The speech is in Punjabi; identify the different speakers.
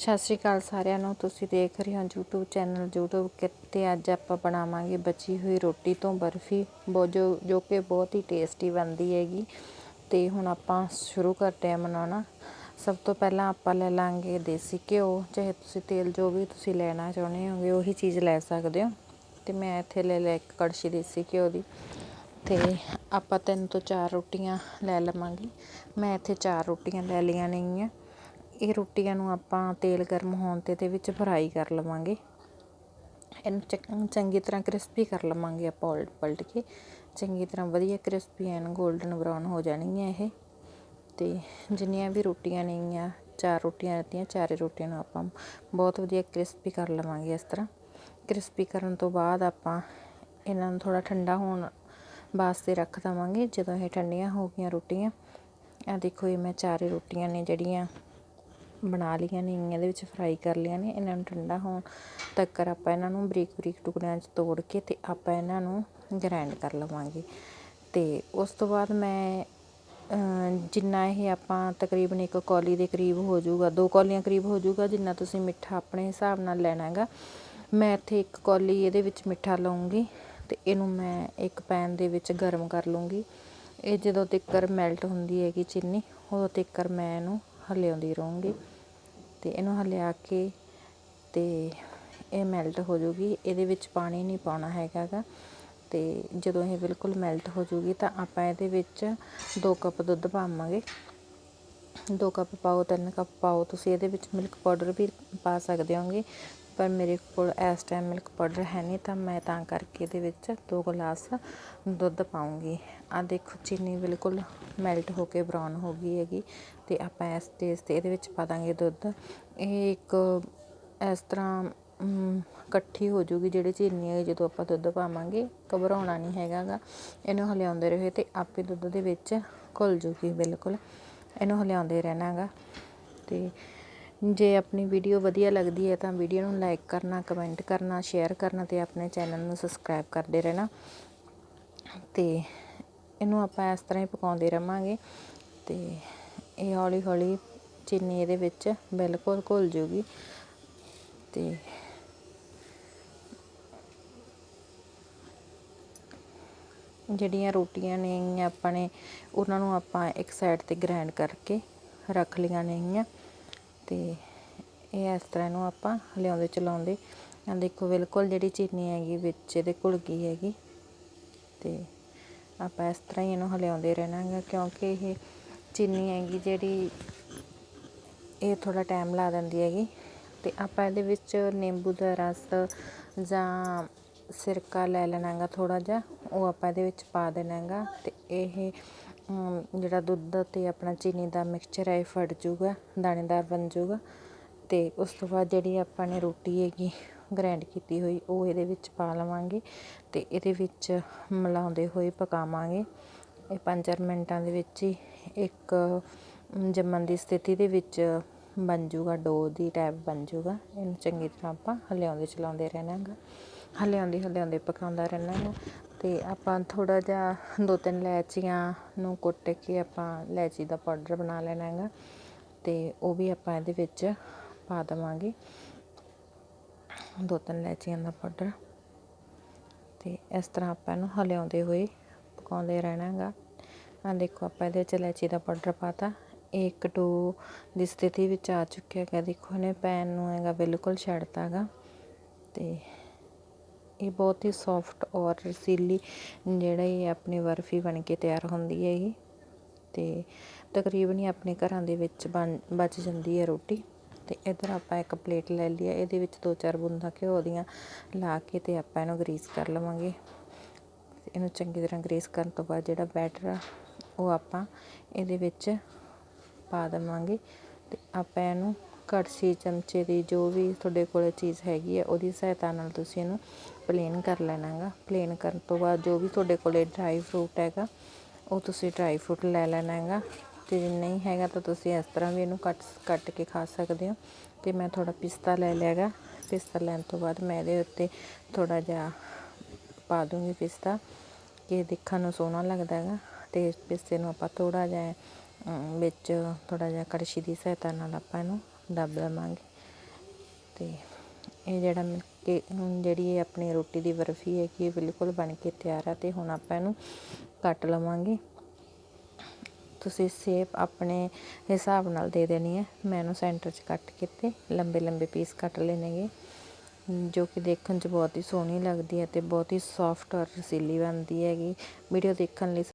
Speaker 1: ਸਤਿ ਸ਼੍ਰੀ ਅਕਾਲ ਸਾਰਿਆਂ ਨੂੰ। ਤੁਸੀਂ ਦੇਖ ਰਹੇ ਹੋ YouTube ਚੈਨਲ YouTube ਕਿਤੇ ਅੱਜ ਆਪਾਂ ਬਣਾਵਾਂਗੇ ਬਚੀ ਹੋਈ ਰੋਟੀ ਤੋਂ ਬਰਫੀ। ਬਹੁਤ ਜੋ ਜੋ ਕਿ ਬਹੁਤ ਹੀ ਟੇਸਟੀ ਬਣਦੀ ਹੈਗੀ। ਤੇ ਹੁਣ ਆਪਾਂ ਸ਼ੁਰੂ ਕਰਦੇ ਹਾਂ ਬਣਾਉਣਾ। ਸਭ ਤੋਂ ਪਹਿਲਾਂ ਆਪਾਂ ਲੈ ਲਾਂਗੇ ਦੇਸੀ ਘਿਓ। ਚਾਹੇ ਤੁਸੀਂ ਤੇਲ ਜੋ ਵੀ ਤੁਸੀਂ ਲੈਣਾ ਚਾਹੁੰਦੇ ਹੋਗੇ, ਉਹੀ ਚੀਜ਼ ਲੈ ਸਕਦੇ ਹੋ। ਤੇ ਮੈਂ ਇੱਥੇ ਲੈ ਲਿਆ ਇੱਕ ਕੜਛੀ ਦੇਸੀ ਘਿਓ ਦੀ। ਤੇ ਆਪਾਂ ਤਿੰਨ ਤੋਂ ਚਾਰ ਰੋਟੀਆਂ ਲੈ ਲਵਾਂਗੇ। ਮੈਂ ਇੱਥੇ ਚਾਰ ਰੋਟੀਆਂ ਲੈ ਲਈਆਂ ਨੇਗੀਆਂ। ਇਹ ਰੋਟੀਆਂ ਨੂੰ ਆਪਾਂ ਤੇਲ ਗਰਮ ਹੋਣ ਤੇ ਇਹਦੇ ਵਿੱਚ ਫਰਾਈ ਕਰ ਲਵਾਂਗੇ। ਇਹਨੂੰ ਚੰ- ਚੰਗੀ ਤਰ੍ਹਾਂ ਕ੍ਰਿਸਪੀ ਕਰ ਲਵਾਂਗੇ ਆਪਾਂ ਉਲਟ ਪਲਟ ਕੇ। ਚੰਗੀ ਤਰ੍ਹਾਂ ਵਧੀਆ ਕ੍ਰਿਸਪੀ ਐਨ ਗੋਲਡਨ ਬਰਾਊਨ ਹੋ ਜਾਣਗੀਆਂ ਇਹ। ਅਤੇ ਜਿੰਨੀਆਂ ਵੀ ਰੋਟੀਆਂ ਨੇਗੀਆਂ, ਚਾਰ ਰੋਟੀਆਂ ਦਿੱਤੀਆਂ, ਚਾਰੇ ਰੋਟੀਆਂ ਨੂੰ ਆਪਾਂ ਬਹੁਤ ਵਧੀਆ ਕ੍ਰਿਸਪੀ ਕਰ ਲਵਾਂਗੇ ਇਸ ਤਰ੍ਹਾਂ। ਕ੍ਰਿਸਪੀ ਕਰਨ ਤੋਂ ਬਾਅਦ ਆਪਾਂ ਇਹਨਾਂ ਨੂੰ ਥੋੜ੍ਹਾ ਠੰਡਾ ਹੋਣ ਵਾਸਤੇ ਰੱਖ ਦਵਾਂਗੇ ਜਦੋਂ ਇਹ ਠੰਡੀਆਂ ਹੋ ਗਈਆਂ ਰੋਟੀਆਂ। ਆ ਦੇਖੋ ਇਹ ਮੈਂ ਚਾਰੇ ਰੋਟੀਆਂ ਨੇ ਜਿਹੜੀਆਂ ਬਣਾ ਲਈਆਂ ਨੇ ਇਹਦੇ ਵਿੱਚ ਫਰਾਈ ਕਰ ਲਈਆਂ ਨੇ, ਇਹਨਾਂ ਨੂੰ ਠੰਡਾ ਹੋਣ ਤੱਕ ਆਪਾਂ ਇਹਨਾਂ ਨੂੰ ਬਰੀਕ ਬਰੀਕ ਟੁਕੜਿਆਂ 'ਚ ਤੋੜ ਕੇ ਅਤੇ ਆਪਾਂ ਇਹਨਾਂ ਨੂੰ ਗ੍ਰਾਈਂਡ ਕਰ ਲਵਾਂਗੇ। ਅਤੇ ਉਸ ਤੋਂ ਬਾਅਦ ਮੈਂ ਜਿੰਨਾ ਇਹ ਆਪਾਂ ਤਕਰੀਬਨ ਇੱਕ ਕੌਲੀ ਦੇ ਕਰੀਬ ਹੋ ਜਾਊਗਾ, ਦੋ ਕੌਲੀਆਂ ਕਰੀਬ ਹੋ ਜਾਊਗਾ ਜਿੰਨਾ ਤੁਸੀਂ ਮਿੱਠਾ ਆਪਣੇ ਹਿਸਾਬ ਨਾਲ ਲੈਣਾ ਹੈਗਾ, ਮੈਂ ਇੱਥੇ ਇੱਕ ਕੌਲੀ ਇਹਦੇ ਵਿੱਚ ਮਿੱਠਾ ਲਵਾਂਗੀ ਅਤੇ ਇਹਨੂੰ ਮੈਂ ਇੱਕ ਪੈਨ ਦੇ ਵਿੱਚ ਗਰਮ ਕਰ ਲੂੰਗੀ ਇਹ ਜਦੋਂ ਤਿੱਕਰ ਮੈਲਟ ਹੁੰਦੀ ਹੈਗੀ ਚੀਨੀ, ਉਦੋਂ ਤਿੱਕਰ ਮੈਂ ਇਹਨੂੰ ਹਲਿਆਉਂਦੀ ਰਹੂੰਗੀ। ਅਤੇ ਇਹਨੂੰ ਹਲਿਆ ਕੇ ਅਤੇ ਇਹ ਮੈਲਟ ਹੋ ਜਾਊਗੀ। ਇਹਦੇ ਵਿੱਚ ਪਾਣੀ ਨਹੀਂ ਪਾਉਣਾ ਹੈਗਾ ਗਾ। ਤੇ ਜਦੋਂ ਇਹ ਬਿਲਕੁਲ ਮੈਲਟ ਹੋ ਜਾਊਗੀ ਤਾਂ ਆਪਾਂ ਇਹਦੇ ਵਿੱਚ 2 ਕੱਪ ਦੁੱਧ ਪਾਵਾਂਗੇ। 2 ਕੱਪ ਪਾਓ 3 ਕੱਪ ਪਾਓ। ਤੁਸੀਂ ਇਹਦੇ ਵਿੱਚ ਮਿਲਕ ਪਾਊਡਰ ਵੀ ਪਾ ਸਕਦੇ ਹੋਗੇ। ਪਰ ਮੇਰੇ ਕੋਲ ਇਸ ਟਾਈਮ ਮਿਲਕ ਪਾਊਡਰ ਹੈ ਨਹੀਂ ਤਾਂ ਮੈਂ ਤਾਂ ਕਰਕੇ ਇਹਦੇ ਵਿੱਚ ਦੋ ਗਲਾਸ ਦੁੱਧ ਪਾਉਂਗੀ। ਆ ਦੇਖੋ, ਚੀਨੀ ਬਿਲਕੁਲ ਮੈਲਟ ਹੋ ਕੇ ਬਰਾਊਨ ਹੋ ਗਈ ਹੈਗੀ ਅਤੇ ਆਪਾਂ ਇਸ ਸਟੇਜ ਤੇ ਇਹਦੇ ਵਿੱਚ ਪਾ ਦਾਂਗੇ ਦੁੱਧ। ਇਹ ਇੱਕ ਇਸ ਤਰ੍ਹਾਂ ਇਕੱਠੀ ਹੋ ਜੂਗੀ ਜਿਹੜੀ ਚੀਨੀ ਹੈ, ਜਦੋਂ ਆਪਾਂ ਦੁੱਧ ਪਾਵਾਂਗੇ, ਘਬਰਾਉਣਾ ਨਹੀਂ ਹੈਗਾ ਗਾ ਇਹਨੂੰ ਹਲਿਆਉਂਦੇ ਰਹੇ ਤੇ ਆਪੇ ਦੁੱਧ ਦੇ ਵਿੱਚ ਘੁਲ ਜੂਗੀ ਬਿਲਕੁਲ। ਇਹਨੂੰ ਹਲਿਆਉਂਦੇ ਰਹਿਣਾ ਗਾ ਤੇ ਜੇ ਆਪਣੀ ਵੀਡੀਓ ਵਧੀਆ ਲੱਗਦੀ ਹੈ ਤਾਂ ਵੀਡੀਓ ਨੂੰ ਲਾਈਕ ਕਰਨਾ, ਕਮੈਂਟ ਕਰਨਾ, ਸ਼ੇਅਰ ਕਰਨਾ ਅਤੇ ਆਪਣੇ ਚੈਨਲ ਨੂੰ ਸਬਸਕ੍ਰਾਈਬ ਕਰਦੇ ਰਹਿਣਾ। ਤੇ ਇਹਨੂੰ ਆਪਾਂ ਇਸ ਤਰ੍ਹਾਂ ਹੀ ਪਕਾਉਂਦੇ ਰਵਾਂਗੇ ਤੇ ਇਹ ਹੌਲੀ ਹੌਲੀ ਚੀਨੀ ਇਹਦੇ ਵਿੱਚ ਬਿਲਕੁਲ ਘੁਲ ਜੂਗੀ ਤੇ ਜਿਹੜੀਆਂ ਰੋਟੀਆਂ ਨੇ ਆਪਾਂ ਨੇ, ਉਹਨਾਂ ਨੂੰ ਆਪਾਂ ਇੱਕ ਸਾਈਡ ਤੇ ਗ੍ਰਾਈਂਡ ਕਰਕੇ ਰੱਖ ਲਈਆਂ ਨੇਗੀਆਂ। ਤੇ ਇਹ ਇਸ ਤਰ੍ਹਾਂ ਇਹਨੂੰ ਆਪਾਂ ਹਲਿਆਉਂਦੇ ਚਲਾਉਂਦੇ। ਆ ਦੇਖੋ, ਬਿਲਕੁਲ ਜਿਹੜੀ ਚੀਨੀ ਹੈਗੀ ਵਿੱਚ ਇਹਦੇ ਘੁਲ ਗਈ ਹੈਗੀ। ਤੇ ਆਪਾਂ ਇਸ ਤਰ੍ਹਾਂ ਹੀ ਇਹਨੂੰ ਹਲਿਆਉਂਦੇ ਰਹਿਣਾਗਾ, ਕਿਉਂਕਿ ਇਹ ਚੀਨੀ ਹੈਗੀ ਜਿਹੜੀ ਇਹ ਥੋੜਾ ਟਾਈਮ ਲਾ ਦਿੰਦੀ ਹੈਗੀ। ਤੇ ਆਪਾਂ ਇਹਦੇ ਵਿੱਚ ਨਿੰਬੂ ਦਾ ਰਸ ਜਾਂ ਸਿਰਕਾ ਲੈ ਲੈਣਾਗਾ ਥੋੜਾ ਜਿਹਾ, ਉਹ ਆਪਾਂ ਇਹਦੇ ਵਿੱਚ ਪਾ ਦੇਣਾਗਾ। ਤੇ ਇਹ ਜਿਹੜਾ ਦੁੱਧ ਅਤੇ ਆਪਣਾ ਚੀਨੀ ਦਾ ਮਿਕਸਚਰ ਹੈ ਇਹ ਫਟ ਜੂਗਾ, ਦਾਣੇਦਾਰ ਬਣ ਜੂਗਾ ਅਤੇ ਉਸ ਤੋਂ ਬਾਅਦ ਜਿਹੜੀ ਆਪਾਂ ਨੇ ਰੋਟੀ ਹੈਗੀ ਗ੍ਰੈਂਡ ਕੀਤੀ ਹੋਈ, ਉਹ ਇਹਦੇ ਵਿੱਚ ਪਾ ਲਵਾਂਗੇ ਅਤੇ ਇਹਦੇ ਵਿੱਚ ਮਿਲਾਉਂਦੇ ਹੋਏ ਪਕਾਵਾਂਗੇ। ਇਹ ਪੰਜ ਚਾਰ ਮਿੰਟਾਂ ਦੇ ਵਿੱਚ ਹੀ ਇੱਕ ਜੰਮਣ ਦੀ ਸਥਿਤੀ ਦੇ ਵਿੱਚ ਬਣ ਜੂਗਾ, ਡੋ ਦੀ ਟਾਈਪ ਬਣ ਜੂਗਾ। ਇਹਨੂੰ ਚੰਗੀ ਤਰ੍ਹਾਂ ਆਪਾਂ ਹਲਿਆਉਂਦੇ ਚਲਾਉਂਦੇ ਰਹਿਣਾਗਾ। ਹਲਿਆਉਂਦੇ ਹਲਿਆਉਂਦੇ ਪਕਾਉਂਦਾ ਰਹਿਣਾਗਾ। ਅਤੇ ਆਪਾਂ ਥੋੜ੍ਹਾ ਜਿਹਾ ਦੋ ਤਿੰਨ ਇਲਾਇਚੀਆਂ ਨੂੰ ਕੁੱਟ ਕੇ ਆਪਾਂ ਇਲਾਇਚੀ ਦਾ ਪਾਊਡਰ ਬਣਾ ਲੈਣਾ ਹੈਗਾ ਅਤੇ ਉਹ ਵੀ ਆਪਾਂ ਇਹਦੇ ਵਿੱਚ ਪਾ ਦੇਵਾਂਗੇ। ਦੋ ਤਿੰਨ ਇਲਾਇਚੀਆਂ ਦਾ ਪਾਊਡਰ। ਅਤੇ ਇਸ ਤਰ੍ਹਾਂ ਆਪਾਂ ਇਹਨੂੰ ਹਲਿਆਉਂਦੇ ਹੋਏ ਪਕਾਉਂਦੇ ਰਹਿਣਾ ਹੈਗਾ। ਆ ਦੇਖੋ ਆਪਾਂ ਇਹਦੇ ਵਿੱਚ ਇਲਾਇਚੀ ਦਾ ਪਾਊਡਰ ਪਾਤਾ ਇਹ ਇੱਕ ਟੂ ਦੀ ਸਥਿਤੀ ਵਿੱਚ ਆ ਚੁੱਕਿਆ ਹੈਗਾ। ਦੇਖੋ ਇਹਨੇ ਪੈਨ ਨੂੰ ਹੈਗਾ ਬਿਲਕੁਲ ਛੱਡਤਾ ਹੈਗਾ। ਅਤੇ ਇਹ ਬਹੁਤ ਹੀ ਸੋਫਟ ਔਰ ਰਸੀਲੀ ਜਿਹੜਾ ਇਹ ਆਪਣੀ ਬਰਫੀ ਬਣ ਕੇ ਤਿਆਰ ਹੁੰਦੀ ਹੈ ਹੈਗੀ ਅਤੇ ਤਕਰੀਬਨ ਹੀ ਆਪਣੇ ਘਰਾਂ ਦੇ ਵਿੱਚ ਬਣ, ਬਚ ਜਾਂਦੀ ਹੈ ਰੋਟੀ। ਅਤੇ ਇੱਧਰ ਆਪਾਂ ਇੱਕ ਪਲੇਟ ਲੈ ਲਈ ਹੈ ਇਹਦੇ ਵਿੱਚ ਦੋ ਚਾਰ ਬੂੰਦਾਂ ਘਿਓ ਦੀਆਂ ਲਾ ਕੇ ਅਤੇ ਆਪਾਂ ਇਹਨੂੰ ਗਰੀਸ ਕਰ ਲਵਾਂਗੇ। ਇਹਨੂੰ ਚੰਗੀ ਤਰ੍ਹਾਂ ਗਰੀਸ ਕਰਨ ਤੋਂ ਬਾਅਦ ਜਿਹੜਾ ਬੈਟਰ ਆ, ਉਹ ਆਪਾਂ ਇਹਦੇ ਵਿੱਚ ਪਾ ਦੇਵਾਂਗੇ। ਅਤੇ ਆਪਾਂ ਇਹਨੂੰ ਕੜਛੀ ਚਮਚੇ ਦੀ ਜੋ ਵੀ ਤੁਹਾਡੇ ਕੋਲ ਚੀਜ਼ ਹੈਗੀ ਹੈ, ਉਹਦੀ ਸਹਾਇਤਾ ਨਾਲ ਤੁਸੀਂ ਇਹਨੂੰ ਪਲੇਨ ਕਰ ਲੈਣਾਗਾ ਪਲੇਨ ਕਰਨ ਤੋਂ ਬਾਅਦ ਜੋ ਵੀ ਤੁਹਾਡੇ ਕੋਲੇ ਡਰਾਈ ਫਰੂਟ ਹੈਗਾ, ਉਹ ਤੁਸੀਂ ਡਰਾਈ ਫਰੂਟ ਲੈ ਲੈਣਾ ਹੈਗਾ। ਤੇ ਜੇ ਨਹੀਂ ਹੈਗਾ ਤਾਂ ਤੁਸੀਂ ਇਸ ਤਰ੍ਹਾਂ ਵੀ ਇਹਨੂੰ ਕੱਟ ਕੱਟ ਕੇ ਖਾ ਸਕਦੇ ਹੋ। ਤੇ ਮੈਂ ਥੋੜਾ ਪਿਸਤਾ ਲੈ ਲਿਆਗਾ ਪਿਸਤਾ ਲੈਣ ਤੋਂ ਬਾਅਦ ਮੈਂ ਇਹਦੇ ਉੱਤੇ ਥੋੜਾ ਜਿਹਾ ਪਾ ਦੂੰਗੀ ਪਿਸਤਾ। ਕਿ ਦੇਖਣ ਨੂੰ ਸੋਹਣਾ ਲੱਗਦਾ ਹੈਗਾ। ਤੇ ਪਿਸਤੇ ਨੂੰ ਆਪਾਂ ਥੋੜਾ ਜਿਹਾ ਵਿੱਚ ਥੋੜਾ ਜਿਹਾ ਕੜਛੀ ਦੀ ਸਹਾਇਤਾ ਨਾਲ ਆਪਾਂ ਇਹਨੂੰ ਦੱਬ ਦੇਵਾਂਗੇ। ਅਤੇ ਇਹ ਜਿਹੜਾ ਮ- ਕਿ ਹੁਣ ਜਿਹੜੀ ਇਹ ਆਪਣੀ ਰੋਟੀ ਦੀ ਬਰਫੀ ਹੈਗੀ ਇਹ ਬਿਲਕੁਲ ਬਣ ਕੇ ਤਿਆਰ ਆ ਅਤੇ ਹੁਣ ਆਪਾਂ ਇਹਨੂੰ ਕੱਟ ਲਵਾਂਗੇ। ਤੁਸੀਂ ਸੇਪ ਆਪਣੇ ਹਿਸਾਬ ਨਾਲ ਦੇ ਦੇਣੀ ਹੈ। ਮੈਂ ਇਹਨੂੰ ਸੈਂਟਰ 'ਚ ਕੱਟ ਕੀਤੇ ਲੰਬੇ ਲੰਬੇ ਪੀਸ ਕੱਟ ਲੈਣੇਗੇ ਜੋ ਕਿ ਦੇਖਣ 'ਚ ਬਹੁਤ ਹੀ ਸੋਹਣੀ ਲੱਗਦੀ ਹੈ ਅਤੇ ਬਹੁਤ ਹੀ ਸੌਫਟ ਔਰ ਰਸੀਲੀ ਬਣਦੀ ਹੈਗੀ। ਵੀਡੀਓ ਦੇਖਣ ਲਈ